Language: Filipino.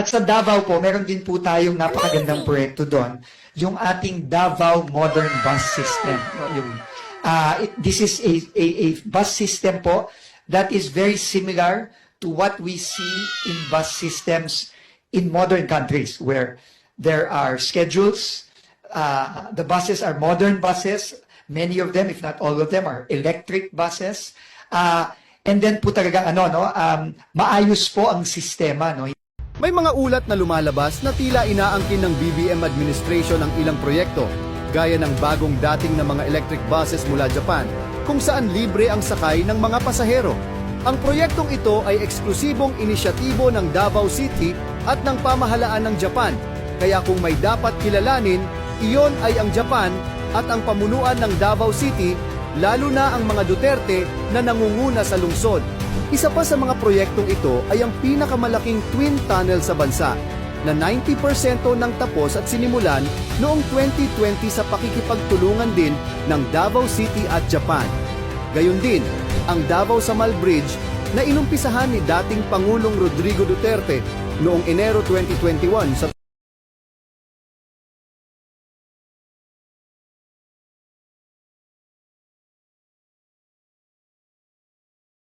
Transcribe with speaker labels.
Speaker 1: At sa Davao po, meron din po tayong napakagandang proyekto doon, yung ating Davao Modern Bus System. Yung, ah, it- this is a, a, a bus system po that is very similar to what we see in bus systems in modern countries where there are schedules, uh, the buses are modern buses, many of them, if not all of them, are electric buses. Uh, and then po talaga, ano, no, um, maayos po ang sistema, no,
Speaker 2: May mga ulat na lumalabas na tila inaangkin ng BBM administration ang ilang proyekto, gaya ng bagong dating na mga electric buses mula Japan, kung saan libre ang sakay ng mga pasahero. Ang proyektong ito ay eksklusibong inisyatibo ng Davao City at ng pamahalaan ng Japan, kaya kung may dapat kilalanin, iyon ay ang Japan at ang pamunuan ng Davao City, lalo na ang mga Duterte na nangunguna sa lungsod. Isa pa sa mga proyektong ito ay ang pinakamalaking twin tunnel sa bansa na 90% nang tapos at sinimulan noong 2020 sa pakikipagtulungan din ng Davao City at Japan. Gayon din, ang Davao Samal Bridge na inumpisahan ni dating Pangulong Rodrigo Duterte noong Enero 2021 sa